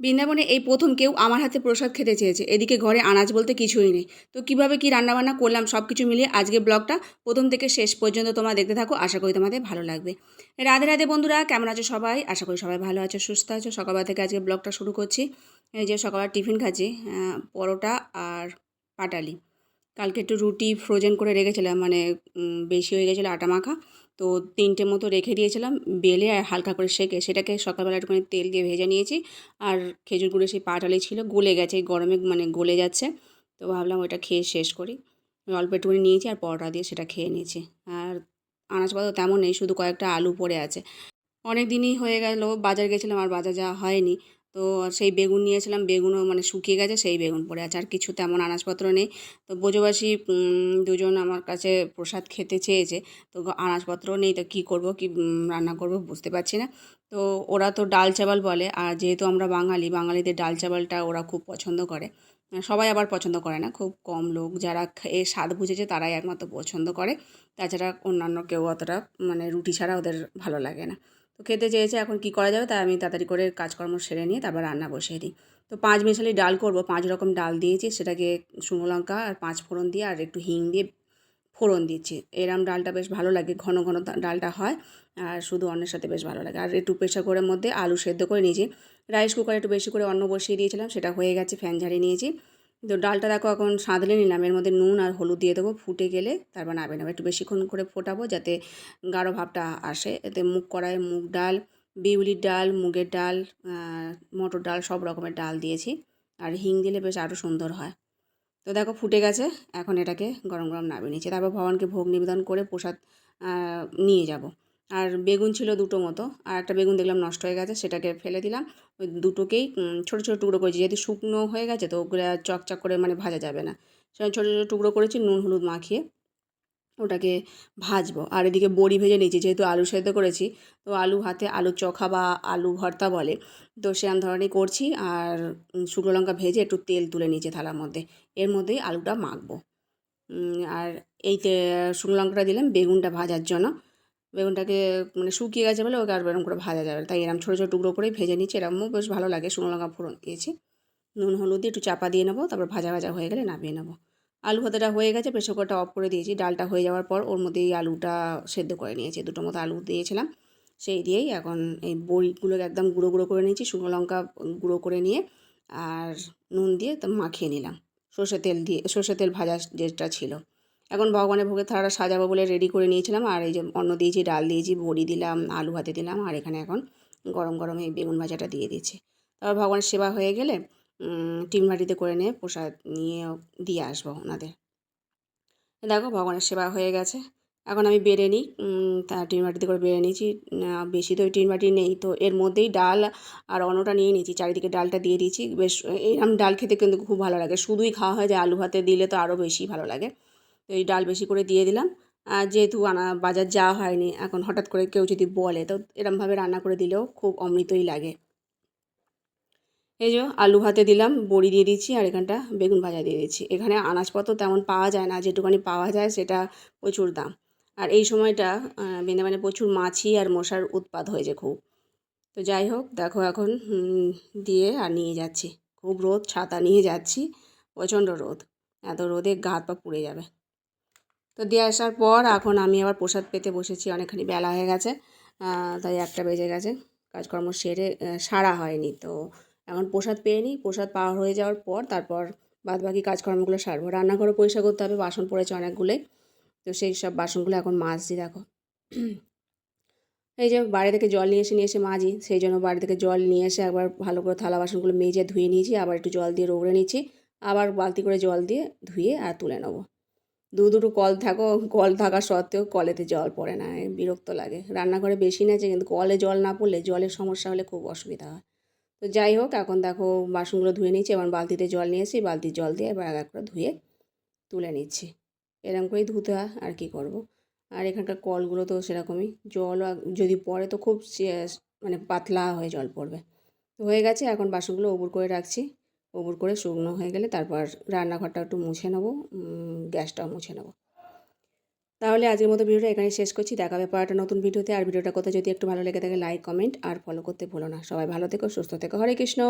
বৃন্দাবনে এই প্রথম কেউ আমার হাতে প্রসাদ খেতে চেয়েছে। এদিকে ঘরে আনাজ বলতে কিছুই নেই। তো কীভাবে কি রান্নাবান্না করলাম সব কিছু মিলিয়ে আজকে ব্লগটা প্রথম থেকে শেষ পর্যন্ত তোমরা দেখতে থাকো। আশা করি তোমাদের ভালো লাগবে। রাধে রাধে বন্ধুরা, কেমন আছো সবাই? আশা করি সবাই ভালো আছো, সুস্থ আছো। সকালবেলা থেকে আজকে ব্লগটা শুরু করছি। এই যে সকালবেলা টিফিন খাচ্ছি পরোটা আর পাটালি। কালকে একটু রুটি ফ্রোজেন করে রেখেছিলাম মানে বেশি হয়ে গেছিল আটা মাখা। তো তিনটে মতো রেখে দিয়েছিলাম, বেলে আর হালকা করে সেঁকে। সেটাকে সকালবেলা একটুখানি তেল দিয়ে ভেজে নিয়েছি। আর খেজুর গুঁড়ো সেই পাটালি ছিল, গলে গেছে গরমে মানে গলে যাচ্ছে। তো ভাবলাম ওইটা খেয়ে শেষ করি। অল্প একটুখানি নিয়েছি আর পরোটা দিয়ে সেটা খেয়ে নিয়েছি। আর আনাজপাতা তেমন নেই, শুধু কয়েকটা আলু পড়ে আছে। অনেক দিনই হয়ে গেল, বাজার গেছিলাম, আর বাজার যাওয়া হয়নি। তো সেই বেগুন নিয়েছিলাম, বেগুনও মানে শুকিয়ে গেছে, সেই বেগুন পড়ে আছে। আর কিছু তেমন আনাজপত্র নেই। তো বোঝবাসী দুজন আমার কাছে প্রসাদ খেতে চেয়েছে। তো আনাজপত্র নেই, তো কী করব, কি রান্না করব বুঝতে পারছি না। তো ওরা তো ডাল চাওয়াল বলে, আর যেহেতু আমরা বাঙালি, বাঙালিদের ডাল চাবালটা ওরা খুব পছন্দ করে। সবাই আবার পছন্দ করে না, খুব কম লোক। যারা খেয়ে স্বাদ বুঝেছে, তারাই একমাত্র পছন্দ করে। তাছাড়া অন্যান্য কেউ অতটা মানে রুটি ছাড়া ওদের ভালো লাগে না। তো খেতে চেয়েছে, এখন কি করা যাবে? তাই আমি তাড়াতাড়ি করে কাজকর্ম সেরে নিয়ে তারপর রান্না বসিয়ে দিই। তো পাঁচ মিশালি ডাল করব। পাঁচ রকম ডাল দিয়েছি, সেটাকে শুকনো লঙ্কা আর পাঁচ ফোড়ন দিয়ে আর একটু হিং দিয়ে ফোড়ন দিচ্ছি। এরম ডালটা বেশ ভালো লাগে, ঘন ঘন ডালটা হয় আর শুধু অন্যের সাথে বেশ ভালো লাগে। আর একটু প্রেশার কুকারের মধ্যে আলু সেদ্ধ করে নিয়েছি। রাইস কুকারে একটু বেশি করে অন্ন বসিয়ে দিয়েছিলাম, সেটা হয়ে গেছে, ফ্যান ঝাড়িয়ে নিয়েছি। তো ডালটা দেখো এখন সাঁতলে নিলাম। এর মধ্যে নুন আর হলুদ দিয়ে দেবো। ফুটে গেলে তারপর নাবে নেব। একটু বেশিক্ষণ করে ফোটাবো যাতে গাঢ় ভাবটা আসে। এতে মুগ কড়াই, মুগ ডাল, বিউলির ডাল, মুগের ডাল মটর ডাল সব রকমের ডাল দিয়েছি। আর হিং দিলে বেশ আরও সুন্দর হয়। তো দেখো ফুটে গেছে। এখন এটাকে গরম গরম নামিয়ে নিচ্ছি। তারপর ভগবানকে ভোগ নিবেদন করে প্রসাদ নিয়ে যাব। আর বেগুন ছিল দুটো মতো। আর একটা বেগুন দেখলাম নষ্ট হয়ে গেছে, সেটাকে ফেলে দিলাম। ওই দুটোকেই ছোটো ছোটো টুকরো করেছি। যেহেতু শুকনো হয়ে গেছে তো ওগুলো চকচক করে মানে ভাজা যাবে না। সেটা ছোটো ছোটো টুকরো করেছি, নুন হলুদ মাখিয়ে ওটাকে ভাজবো। আর এদিকে বড়ি ভেজে নিয়েছি, যেহেতু আলু সেদ্ধ করেছি, তো আলু হাতে আলু চোখা বা আলু ভর্তা বলে, তো সেরকম ধরনের করছি। আর শুকনো লঙ্কা ভেজে একটু তেল তুলে নিয়েছি থালার মধ্যে। এর মধ্যেই আলুটা মাখবো। আর এই শুকনো লঙ্কাটা দিলাম বেগুনটা ভাজার জন্য। বেগুনটাকে মানে শুকিয়ে গেছে বলে ওকে আর এরকম করে ভাজা যাবে তাই এরকম ছোটো ছোটো টুকরো করেই ভেজে নিচ্ছি। এরকমও বেশ ভালো লাগে। শুকনো লঙ্কা ফোড়ন দিয়েছি। নুন, হলুদ দিয়ে একটু চাপা দিয়ে নেব, তারপর ভাজা ভাজা হয়ে গেলে নামিয়ে নেব। আলু ভাতাটা হয়ে গেছে, প্রেশার কুকারটা অফ করে দিয়েছি। ডালটা হয়ে যাওয়ার পর ওর মধ্যে এই আলুটা সেদ্ধ করে নিয়েছি। দুটো মতো আলু দিয়েছিলাম। সেই দিয়েই এখন এই বড়িগুলোকে একদম গুঁড়ো গুঁড়ো করে নিয়েছি। শুকনো লঙ্কা গুঁড়ো করে নিয়ে আর নুন দিয়ে তো মাখিয়ে নিলাম। সর্ষে তেল দিয়ে সর্ষে তেল ভাজা যেটা ছিল। এখন ভগবানের ভোগের থালাটা সাজাবো বলে রেডি করে নিয়েছিলাম। আর এই যে অন্ন দিয়েছি, ডাল দিয়েছি, বড়ি দিলাম, আলু ভাতে দিলাম, আর এখানে এখন গরম গরম এই বেগুন ভাজাটা দিয়ে দিচ্ছি তারপর ভগবানের সেবা হয়ে গেলে টিন বাটিতে করে নিয়ে প্রসাদ নিয়ে দিয়ে আসব ওনাদের। দেখো ভগবানের সেবা হয়ে গেছে। এখন আমি বেড়ে নিই তা টিন বাটিতে করে বেড়ে নিয়েছি। বেশি তো ওই টিন বাটি নেই, তো এর মধ্যেই ডাল আর অন্নটা নিয়ে নিয়েছি। চারিদিকে ডালটা দিয়ে দিয়েছি। বেশ এরকম ডাল খেতে কিন্তু খুব ভালো লাগে। শুধুই খাওয়া হয় যে আলু ভাতে দিলে তো আরও বেশি ভালো লাগে। তো এই ডাল বেশি করে দিয়ে দিলাম। আর যেহেতু আনা, বাজার যাওয়া হয়নি, এখন হঠাৎ করে কেউ যদি বলে, তো এরমভাবে রান্না করে দিলেও খুব অমৃতই লাগে। এই যে আলু ভাতে দিলাম, বড়ি দিয়ে দিচ্ছি, আর এখানটা বেগুন ভাজা দিয়ে দিচ্ছি। এখানে আনাজপত্র তেমন পাওয়া যায় না, যেটুকানি পাওয়া যায় সেটা প্রচুর দাম। আর এই সময়টা বৃন্দাবনে প্রচুর মাছি আর মশার উৎপাত হয়েছে খুব। তো যাই হোক, দেখো এখন দিয়ে আর নিয়ে যাচ্ছি। খুব রোদ, ছাতা নিয়ে যাচ্ছি, প্রচণ্ড রোদ। এত রোদে গা হাত পা পুড়ে যাবে। তো দিয়ে আসার পর এখন আমি আবার প্রসাদ পেতে বসেছি, অনেকখানি বেলা হয়ে গেছে তাই একটা বেজে গেছে, কাজকর্ম সেরে সারা হয়নি, তো এখন প্রসাদ পেয়ে নিই, প্রসাদ পাওয়া হয়ে যাওয়ার পর তারপর বাদ বাকি কাজকর্মগুলো সারবো, রান্নাঘরও পরিষ্কার করতে হবে, বাসন পড়েছে অনেকগুলোই, তো সেই সব বাসনগুলো এখন মাজছি, দেখো। এই যে বাড়ি থেকে জল নিয়ে এসে নিয়ে এসে মাজি, সেই জন্য বাড়ি থেকে জল নিয়ে এসে একবার ভালো করে থালা বাসনগুলো মেজে ধুয়ে নিয়েছি, আবার একটু জল দিয়ে রগড়ে নিচ্ছি, আবার বালতি করে জল দিয়ে ধুয়ে আর তুলে নেব। দু দুটো কল থাকো, কল থাকা সত্ত্বেও কলেতে জল পড়ে না বিরক্ত লাগে। রান্নাঘরে বেশি আছে কিন্তু কলে জল না পড়লে জলের সমস্যা হলে খুব অসুবিধা হয়। তো যাই হোক, এখন দেখো বাসনগুলো ধুয়ে নিচ্ছি এবার বালতিতে জল নিয়ে এসেছি, বালতির জল দিয়ে এবার এক করে ধুয়ে তুলে নিচ্ছি। এরকম করেই ধুতে হয়, আর কি করব। আর এখানকার কলগুলো তো সেরকমই জল যদি পড়ে তো খুব মানে পাতলা হয়ে জল পড়বে। তো হয়ে গেছে, এখন বাসনগুলো উবুর করে রাখছি। উবুর করে শুকনো হয়ে গেলে তারপর রান্নাঘরটা একটু মুছে নেব গ্যাসটাও মুছে নেব। তাহলে আজকের মতো ভিডিওটা এখানে শেষ করছি। দেখাবে পর একটা নতুন ভিডিওতে। আর ভিডিওটা কোথাও যদি একটু ভালো লেগে থাকে, লাইক, কমেন্ট আর ফলো করতে ভুলো না। সবাই ভালো থেকো, সুস্থ থেকো। হরে কৃষ্ণ।